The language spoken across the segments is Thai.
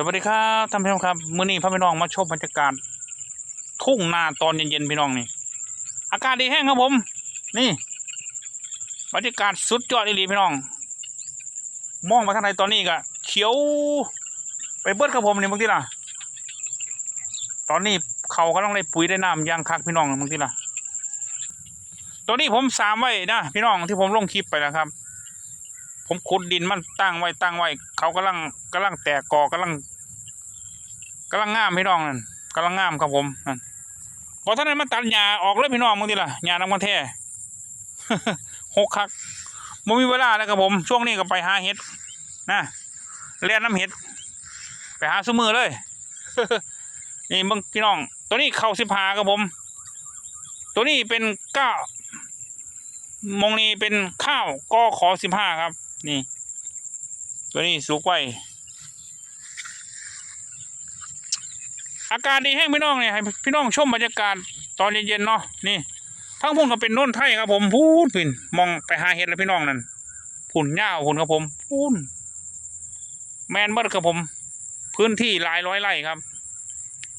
สวัสดีครับท่านผู้ชมครับมื้อนี้พาพี่น้องมาชมบรรยากาศทุ่งนาตอนเย็นๆพี่น้องนี่ อากาศดีแห้งครับผม นี่บรรยากาศสุดยอดอีหลีพี่น้อง มองมาทางไหนตอนนี้ก็เขียว ไปเบิดครับผมนี่บางทีล่ะ ตอนนี้เขาก็ต้องได้ปุ๋ยได้น้ำยางคักพี่น้องบางทีล่ะตัวนี้ผมสามไว้นะพี่น้องที่ผมลงคลิปไปนะครับ ผมขุดดินมันตั้งไว้ตั้งไว้ เขากำลังกำลังแตกกอกำลังกำลังงามพี่น้องนั่นกำลังงามครับผมนั่นพอท่านนั้นมาตัดหญ้าออกเลยพี่น้องบางทีล่ะหญ้านำกันแท้หกคักบ่มีเวลาแล้วครับผม ช่วงนี้ก็ไปหาเห็ดนะเลียนน้ำเห็ด ไปหาสมือเลย นี่มึงพี่น้อง ตัวนี้เข่าสิบหาครับผม ตัวนี้เป็นก้ามองนี้เป็นข้าวกอขอสิบห้าครับ นี่ ตัวนี้สุกไว้อากาศดีแห้งพี่น้องเนี่ยให้พี่น้องชมบรรยากาศตอนเย็นๆเนาะนี่ ทั้งพุ่นก็เป็นโน่นไทยครับผมพูนปิ่นมองไปหาเห็ดแล้วพี่น้องนั่นพุ่นหญ้าพุ่นครับผมพูนแมนเบิร์ดครับผม พื้นที่หลายร้อยไร่ครับ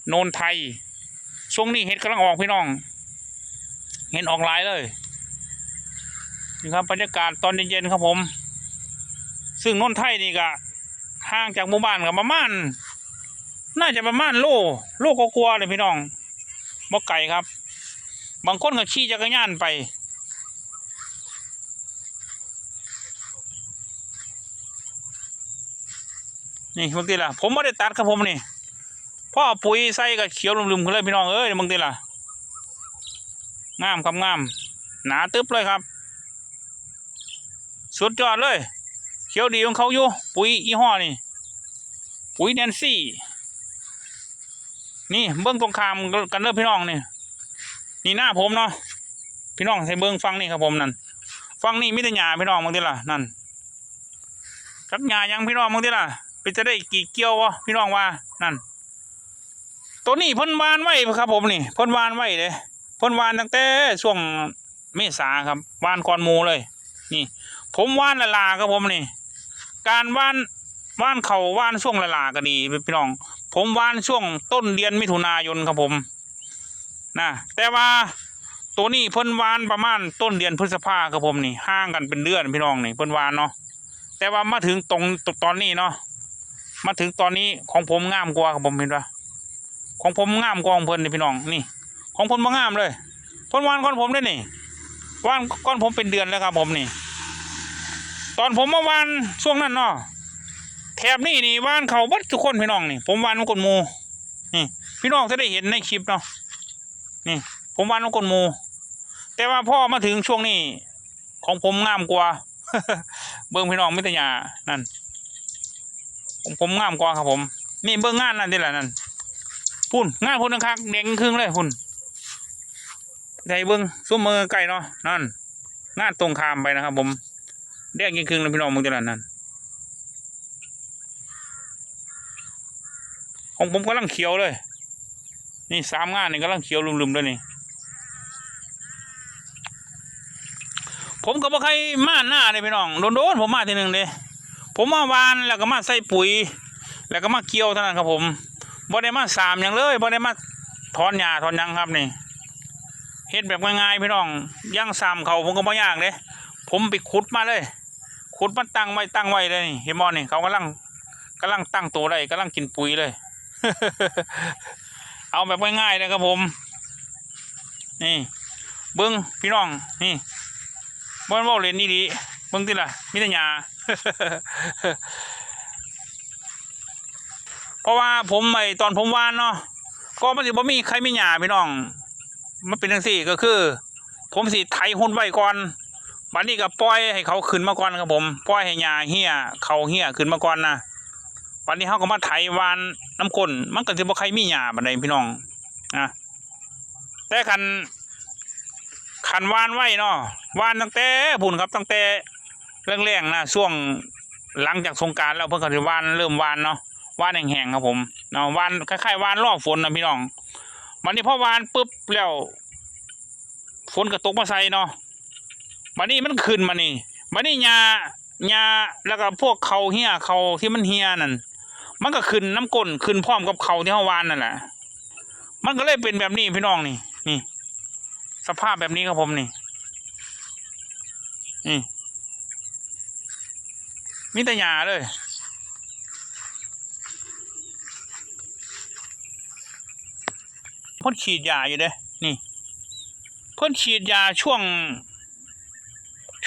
โนนไทยช่วงนี้เห็ดกำลังออกพี่น้อง เห็นออกหลายเลยนี่ครับบรรยากาศตอนเย็นๆครับผม ซึ่งโนนไทยนี่ก็ห่างจากหมู่บ้านกับประมาณน่าจะประมาณโลโลก็กลัวเลยพี่น้องบ่ไก่ครับ บางคนก็ขี่จักรยานไป นี่บางทีล่ะ ผมไม่ได้ตัดครับผมนี่พ่อปุ๋ยใส่กับเขียวลุมๆกันเลยพี่น้องเอ้ยบางทีล่ะงามครับงาม หนาตึ๊บเลยครับ สุดยอดเลย เขียวดีของเขาอยู่ปุ๋ยยี่ห้อนี่ปุ๋ยแนนซี่ นี่เบิ้องตรงคามกันเด้อพี่น้องนี่นี่หน้าผมเนาะพี่น้องให้เบิ้องฟังนี่ครับผมนั่นฟังนี่มิตรยาพี่น้องบางทีล่ะนั่นจักยายังพี่น้องบางทีล่ะเป็นจะได้กี่เกี่ยววะพี่น้องว่านั่น ตัวนี้พ่นวานไว้ครับ ผมนี่พ่นวานไว้เลยพ่นวานตั้งแต่ช่วงเมษาครับวานก่อนมูเลย นี่ ผมว่านละลาครับผมนี่ การว่านว่านเขาว่านช่วงละลาก็ดีพี่น้อง ผมว่านช่วงต้นเดือนมิถุนายนครับผมนะแต่ว่าตัวนี้เพิ่นวานประมาณต้นเดือนพฤษภาครับผมนี่ห่างกันเป็นเดือนพี่น้องนี่เพิ่นวานเนาะแต่ว่ามาถึงตรงตอนนี้เนาะมาถึงตอนนี้ของผมงามกว่าครับผมเห็นปะของผมงามกว่าของเพิ่นนี่พี่น้องนี่ ของเพิ่นบ่งามเลยเพิ่นวานก่อนผมได้นี่วานก่อนผมเป็นเดือนแล้วครับผมนี่ ตอนผมเมาวานช่วงนั้นเนาะแถบนี่นี่วานเขาบัดทุกคนพี่น้องนี่ ผมวานมากนหมูนี่ พี่น้องจะได้เห็นในคลิปเนาะนี่ ผมวานมากนหมู แต่ว่าพ่อมาถึงช่วงนี้ ของผมงามกว่า เบิ้งพี่น้องมิตรยานั่นของผมงามกว่าครับผม นี่เบิ้งงานนั่นนี่แหละนั่นพุ่นงานพุ่นคักเด้งครึ่งเลยพุ่นได้เบิ้งซุ้มมือไก่เนาะนั่นงานตรงขามไปนะครับผม แดงยิ่งครึ่งเลยพี่น้องมึงจะนั่นนั่นของผมกำลังเขียวเลย นี่สามงานนี่กำลังเขียวลุมๆเลยนี่ ผมก็บ่ใครมาหน้าเลยพี่น้องโดนๆผมมาทีหนึ่งเลยผมมาวานแล้วก็มาใส่ปุ๋ย แล้วก็มาเกี่ยวเท่านั้นครับผมบ่ได้มาสามอย่างเลยบ่ได้มาถอนหญ้าถอนยังครับนี่เฮ็ดแบบง่ายๆพี่น้องย่างสามเขาผมก็บ่ยากเลยผมไปขุดมาเลย ขุดมันตั้งไว้ตั้งไว้เลยนี่เห็นนี่เขากำลังกำลังตั้งตัวได้กำลังกินปุ๋ยเลย เอาแบบง่ายๆเลยครับผม นี่ เบิ้งพี่น้อง นี่บ้านว่าเล่นนี่ดีเบิ้งติล่ะมิตรยาเพราะว่าผมไอตอนผมวานเนาะก็มันสิบ่มีใครมีหยาพี่น้อง มันเป็นจังซี่ก็คือ ผมสิไถหุ่นไว้ก่อน บัดนี้ก็ปล่อยให้เขาขึ้นมาก่อนครับผมปล่อยให้หญ้าเหี้ยเขาเหี้ยขึ้นมาก่อนนะบัดนี้เขาก็มาไถวานน้ำก้นมันก็สิบ่ใครมีหญ้าบัดใดพี่น้องอะแต่คันคันวานไว้เนาะวานตั้งแต่พุ่นครับตั้งแต่แรงๆนะช่วงหลังจากสงการแล้วเพิ่นก็สิวานเริ่มวานเนาะวานแห้งๆครับผมเนาะวานคล้ายๆวานรอบฝนนะพี่น้องบัดนี้พอวานปุ๊บแล้วฝนก็ตกมาใส่เนาะ บัดนี้มันขึ้นมานี่บัดนี้หญ้าหญ้าแล้วก็พวกเขาเหี่ยเขาที่มันเหี่ยนั่นมันก็ขึ้นน้ำก้นขึ้นพร้อมกับเขาที่เฮาวานนั่นแหละมันก็เลยเป็นแบบนี้พี่น้องนี่ นี่ สภาพแบบนี้ครับผมนี่ นี่มีแต่หญ้าเลยพ่นฉีดยาอยู่เด้ นี่พ่นฉีดยาช่วง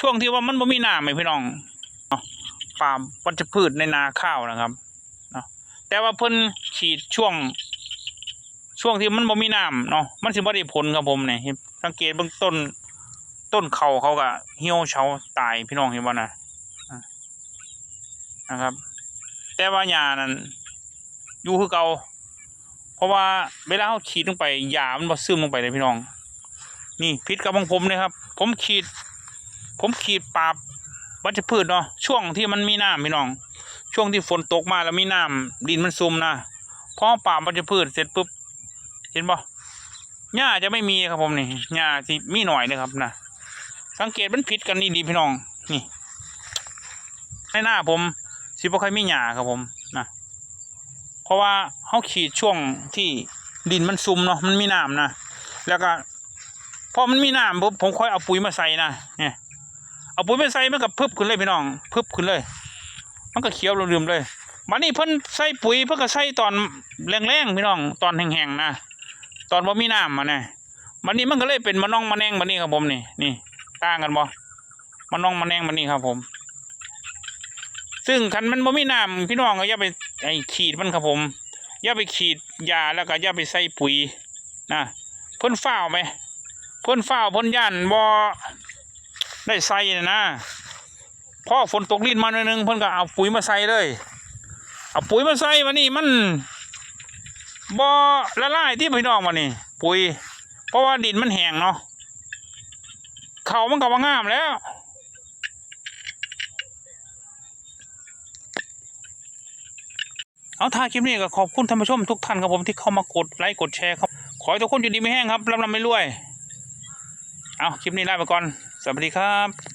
ช่วงที่ว่ามันบ่มีน้ำไหมพี่น้องเนาะปาล์มวัชพืชในนาข้าวนะครับเนาะแต่ว่าเพิ่นฉีดช่วง ช่วงที่มันบ่มีน้ำเนาะมันสิบ่ได้ผลครับผมเนี่ยเห็นสังเกตเบื้องต้น ต้นเขาเขาก็เหี่ยวเฉาตายพี่น้องเห็นบ่นะอะนะครับ แต่ว่าหญ้านั้นอยู่คือเก่าเพราะว่าเวลาเขาฉีดลงไปยามันบ่ซึมลงไปเลยพี่น้อง นี่พิษกับของผมเลยครับ ผมขีด ผมขีดปราบวัชพืชเนาะช่วงที่มันมีน้ำพี่น้อง ช่วงที่ฝนตกมาแล้วมีน้ำดินมันซุ่มนะพอปราบวัชพืชเสร็จปุ๊บเห็นบ่หญ้าจะไม่มีครับผมนี่หญ้าที่มีหน่อยนะครับนะสังเกตมันผิดกันนี่ดีพี่น้องนี่ในหน้าผมสิบ่ค่อยมีหญ้าครับผมนะเพราะว่าเขาขีดช่วงที่ดินมันซุ่มเนาะมันมีน้ำนะแล้วก็พอมันมีน้ำปุ๊บผมค่อยเอาปุ๋ยมาใส่นะเนี่ย เอาปุ๋ยมาใส่มันก็พึบขึ้นเลยพี่น้องพึบขึ้นเลย มันก็เขียวลืมเลยวันนี้เพิ่นใส่ปุ๋ยเพิ่นก็ใส่ตอนแรงๆพี่น้องตอนแห้งๆนะตอนว่ามีน้ำมาเนี่ยวันนี้มันก็เลยเป็นมะน่องมะแนงวันนี้ครับผมนี่นี่ต่างกันบ่มะน่องมะแนงวันนี้ครับผม ซึ่งคันมันบ่มีน้ำพี่น้องก็อย่าไปไอ้ขีดมันครับผมอย่าไปขีดยาแล้วก็อย่าไปใส่ปุ๋ยนะเพ่นฝ้าวไหมเพ่นฝ้าวเพ่นย่านบ่ ได้ใส่นะนะพ่อฝนตกลิ้นมาหน่อยนึงเพ่นก็เอาปุ๋ยมาใส่เลย เอาปุ๋ยมาใส่วันนี้มันบ่ละลายที่พี่น้องวันนี้ปุ๋ย เพราะว่าดินมันแห้งเนาะเขามันก็ว่างามแล้วเอาท่าคลิปนี้ก็ขอบคุณท่านผู้ชมทุกท่านครับผมที่เข้ามากดไลค์กดแชร์ครับ ขอให้ทุกคนอยู่ดีไม่แห้งครับรำรำไม่รวย เอาคลิปนี้ลาไปก่อน สวัสดีครับ